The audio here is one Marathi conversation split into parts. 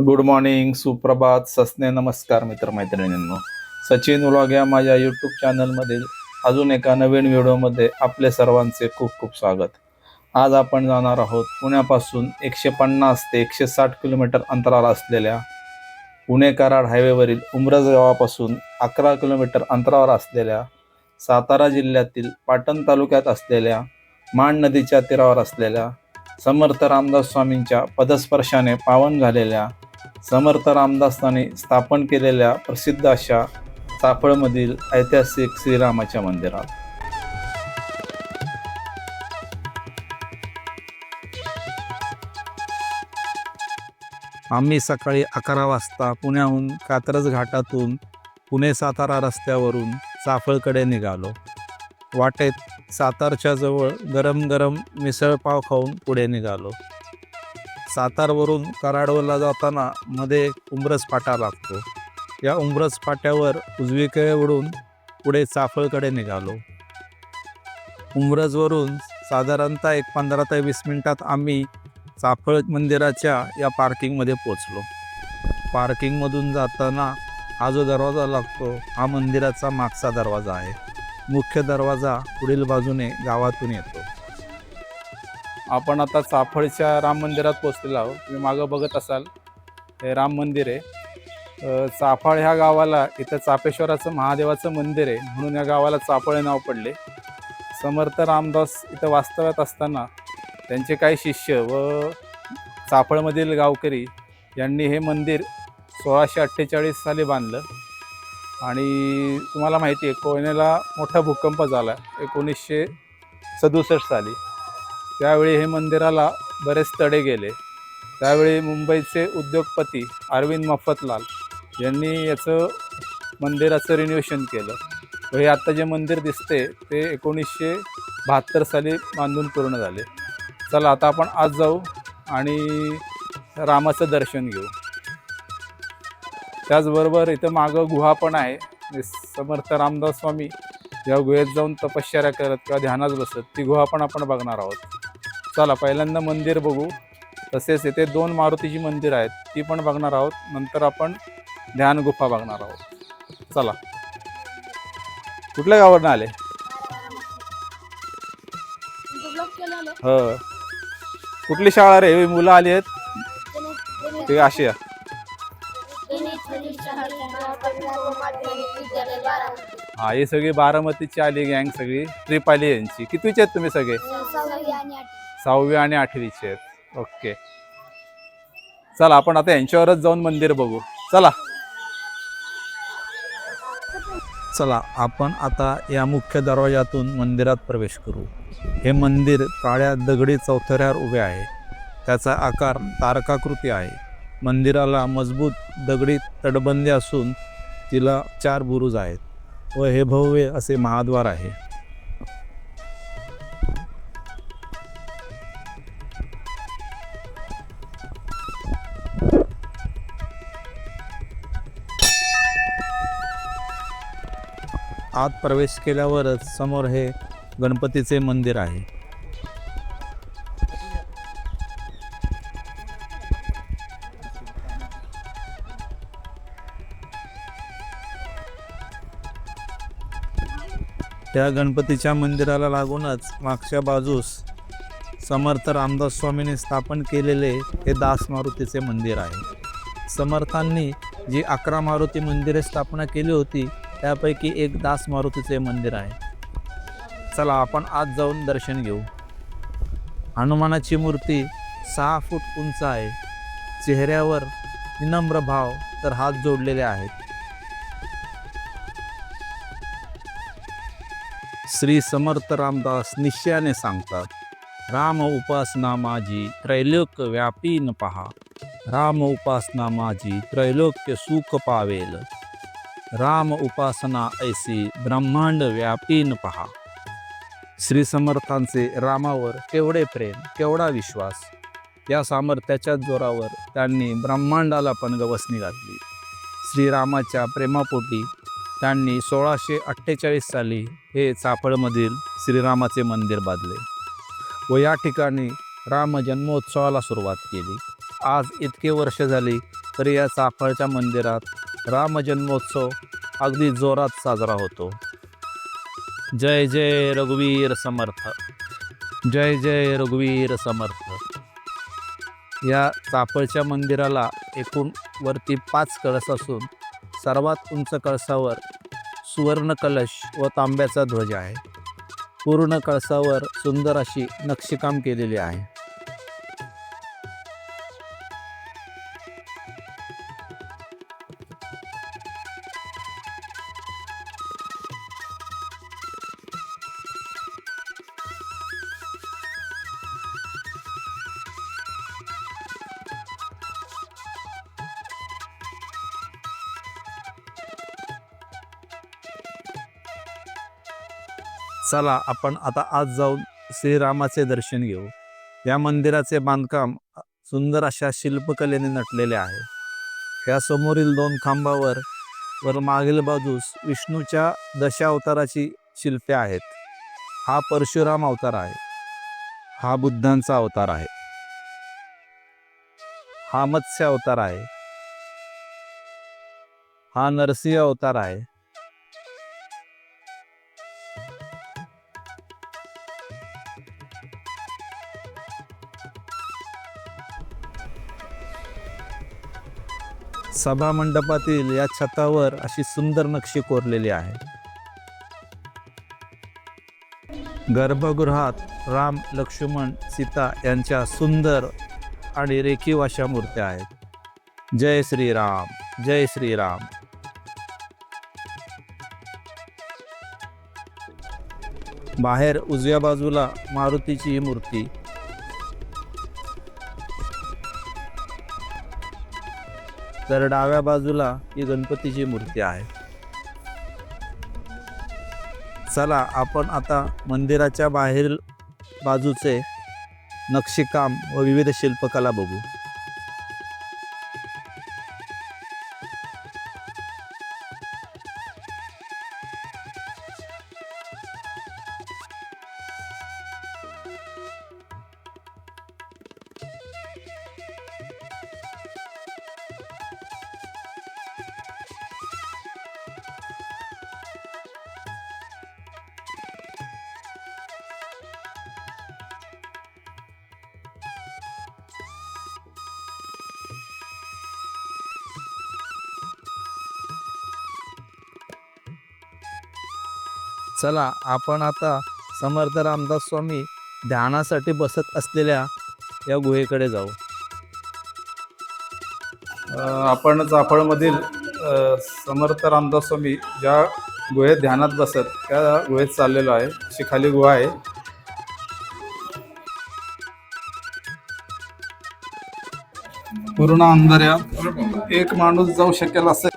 गुड मॉर्निंग सुप्रभात सस्ने नमस्कार मित्रमैत्रिणींनो. सचिन उलॉग या माझ्या यूट्यूब चॅनलमधील अजून एका नवीन व्हिडिओमध्ये आपले सर्वांचे खूप खूप स्वागत. आज आपण जाणार आहोत पुण्यापासून एकशे पन्नास ते एकशे साठ किलोमीटर अंतरावर असलेल्या पुणे कराड हायवेवरील उमरज गावापासून अकरा किलोमीटर अंतरावर असलेल्या सातारा जिल्ह्यातील पाटण तालुक्यात असलेल्या माण नदीच्या तीरावर असलेल्या समर्थ रामदास स्वामींच्या पदस्पर्शाने पावन झालेल्या समर्थ रामदासांनी स्थापन केलेल्या प्रसिद्ध अशा चाफळमधील ऐतिहासिक श्रीरामाच्या मंदिरात. आम्ही सकाळी अकरा वाजता पुण्याहून कात्रज घाटातून पुणे सातारा रस्त्यावरून चाफळकडे निघालो. वाटेत सातारच्या जवळ गरम गरम मिसळपाव खाऊन पुढे निघालो. सातारवरून कराडवरला जाताना मध्ये एक उंबरस फाटा लागतो. या उंबरस फाट्यावर उजवीकडे वळून पुढे चाफळकडे निघालो. उंबरजवरून साधारणतः एक पंधरा ते वीस मिनटात आम्ही चाफळ मंदिराच्या या पार्किंगमध्ये पोचलो पार्किंगमधून जाताना हा जो दरवाजा लागतो हा मंदिराचा मागचा दरवाजा आहे. मुख्य दरवाजा पुढील बाजूने गावातून येतो. आपण आता चाफळच्या राम मंदिरात पोचलेलो आहोत. तुम्ही मागं बघत असाल हे राम मंदिर आहे. चाफळ ह्या गावाला इथं चापेश्वराचं महादेवाचं मंदिर आहे म्हणून या गावाला चाफळ हे नाव पडले. समर्थ रामदास इथं वास्तव्यात असताना त्यांचे काही शिष्य व चाफळमधील गावकरी यांनी हे मंदिर सोळाशे अठ्ठेचाळीस साली बांधलं. आणि तुम्हाला माहिती आहे कोयनेला मोठा भूकंप झाला एकोणीसशे सदुसष्ट साली. त्यावेळी हे मंदिराला बरेच तडे गेले. त्यावेळी मुंबईचे उद्योगपती अरविंद मफतलाल यांनी याचं मंदिराचं रिनोव्हेशन केलं. व हे आत्ता जे मंदिर दिसते ते एकोणीसशे बहात्तर साली बांधून पूर्ण झाले. चला आता आपण आज जाऊ आणि रामाचं दर्शन घेऊ. त्याचबरोबर इथं मागं गुहा पण आहे. म्हणजे समर्थ रामदास स्वामी या गुहेत जाऊन तपश्चर्या करत किंवा ध्यानात बसत ती गुहा पण आपण बघणार आहोत. चला पहिल्यांदा मंदिर बघू. तसेच इथे दोन मारुतीची मंदिर आहेत. ती पण बघणार आहोत. नंतर आपण ध्यान गुफा बघणार आहोत. चला. कुठल्या गावावरनं आले? हो. कुठली शाळा रे? मुलं आली आहेत. ते अशी हा ही सगळी बारामतीची आली गँग सगळी. ट्रिप आली यांची. कितीचे आहेत तुम्ही सगळे? सहावी आणि आठवीचे आहेत. ओके. चला आपण आता यांच्यावरच जाऊन मंदिर बघू. चला. चला आपण आता या मुख्य दरवाजातून मंदिरात प्रवेश करू. हे मंदिर काळ्या दगडी चौथऱ्यावर उभे आहे. त्याचा आकार तारकाकृती आहे. मंदिराला मजबूत दगडी तटबंदी असून तिला चार बुरुज आहेत. व हे भव्य असे महाद्वार आहे. आत प्रवेश केल्यावरच समोर हे गणपतीचे मंदिर आहे. त्या गणपतीच्या मंदिराला लागूनच मागच्या बाजूस समर्थ रामदास स्वामींनी स्थापन केलेले हे दास मारुतीचे मंदिर आहे. समर्थांनी जी अकरा मारुती मंदिरे स्थापना केली होती त्यापैकी एक दास मारुतीचे मंदिर आहे. चला आपण आज जाऊन दर्शन घेऊ. हनुमानाची मूर्ती सहा फूट उंच आहे. चेहऱ्यावर विनम्र भाव तर हात जोडलेले आहेत. श्री समर्थ रामदास निश्चयाने सांगतात राम उपासना माझी त्रैलोक व्यापी न पहा. राम उपासना माझी त्रैलोक्य सुख पावेल. राम उपासना ऐसी ब्रह्मांड व्यापी न पहा. श्री समर्थांचे रामावर केवढे प्रेम केवढा विश्वास. या सामर्थ्याच्या जोरावर त्यांनी ब्रह्मांडाला पण गवसणी घातली. श्रीरामाच्या प्रेमापोटी त्यांनी सोळाशे अठ्ठेचाळीस साली हे चाफळमधील श्रीरामाचे मंदिर बांधले व या ठिकाणी राम जन्मोत्सवाला सुरुवात केली. आज इतके वर्ष झाली तर या चाफळच्या मंदिरात रामजन्मोत्सव अगदी जोरात साजरा होतो. जय जय रघुवीर समर्थ. जय जय रघुवीर समर्थ. या चापळच्या मंदिराला एकूण वरती पाच कळस असून सर्वात उंच कळसावर सुवर्ण कलश व तांब्याचा ध्वज आहे. पूर्ण कळसावर सुंदर अशी नक्षीकाम केलेली आहे. चला आपण आता आज जाऊन श्रीरामाचे दर्शन घेऊ. या मंदिराचे बांधकाम सुंदर अशा शिल्पकलेने नटलेले आहे. या समोरील दोन खांबावर वर मागील बाजूस विष्णूच्या दशावताराची शिल्पे आहेत. हा परशुराम अवतार आहे. हा बुद्धांचा अवतार आहे. हा मत्स्य अवतार आहे. हा नरसिंह अवतार आहे. सभा मंडपातील या छतावर अशी सुंदर नक्षी कोरलेली आहे. गर्भगृहात राम लक्ष्मण सीता यांच्या सुंदर आणि रेखीव अशा मूर्त्या आहेत. जय श्रीराम जय श्रीराम. बाहेर उजव्या बाजूला मारुतीची ही मूर्ती तर डाव्या बाजूला ही गणपतीची मूर्ती आहे. चला आपण आता मंदिराच्या बाहेर बाजूचे नक्षीकाम व विविध शिल्पकला बघू. चला आपण आता समर्थ रामदास स्वामी ध्यानासाठी बसत असलेल्या या गुहेकडे जाऊ. आपण चाफळमधील समर्थ रामदास स्वामी ज्या गुहेत ध्यानात बसत त्या गुहेत चाललेलो आहे. अशी खाली गुहा आहे. पूर्ण अंधाऱ्यात एक माणूस जाऊ शकेल असं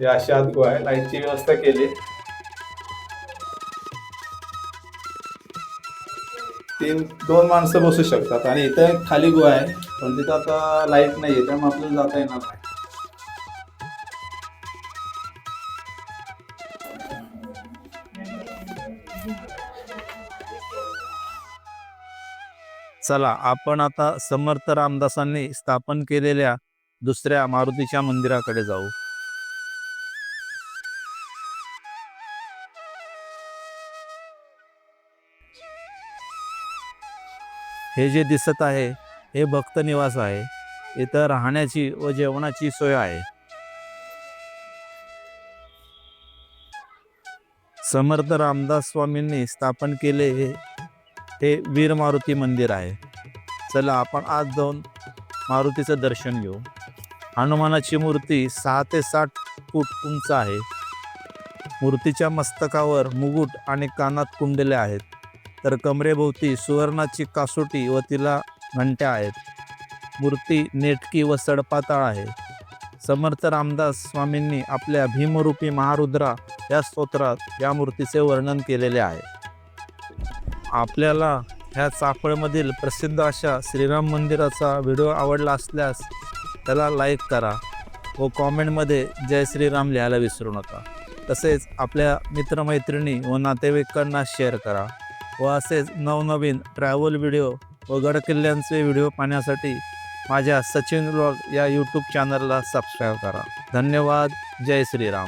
ही अशी आत आहे लाईटची व्यवस्था केली. तीन दोन माणसं बसू शकतात आणि इथं खाली गुहा आहे पण तिथं आता लाइट नाही आहे त्यामुळे आपल्याला जाता येणार नाही. चला आपण आता समर्थ रामदासांनी स्थापन केलेल्या दुसऱ्या मारुतीच्या मंदिराकडे जाऊ. हे जे दिसत आहे हे भक्त निवास आहे. इथं राहण्याची व जेवणाची सोय आहे. समर्थ रामदास स्वामींनी स्थापन केले हे हे वीर मारुती मंदिर आहे. चला आपण आज जाऊन मारुतीचं दर्शन घेऊ. हनुमानाची मूर्ती सहा ते साठ फूट उंच आहे. मूर्तीच्या मस्तकावर मुकुट आणि कानात कुंडले आहेत. तर कमरेभोवती सुवर्णाची कासोटी व तिला घंट्या आहेत. मूर्ती नेटकी व सडपाताळ आहे. समर्थ रामदास स्वामींनी आपल्या भीमरूपी महारुद्रा या स्तोत्रात या मूर्तीचे वर्णन केलेले आहे. आपल्याला ह्या चाफळमधील प्रसिद्ध अशा श्रीराम मंदिराचा व्हिडिओ आवडला असल्यास त्याला लाईक करा व कॉमेंटमध्ये जय श्रीराम लिहायला विसरू नका. तसेच आपल्या मित्रमैत्रिणी व नातेवाईकांना शेअर करा. व असेच नवनवीन ट्रॅव्हल व्हिडिओ व गडकिल्ल्यांचे व्हिडिओ पाहण्यासाठी माझ्या सचिन ब्लॉग या यूट्यूब चॅनलला सबस्क्राईब करा. धन्यवाद. जय श्रीराम.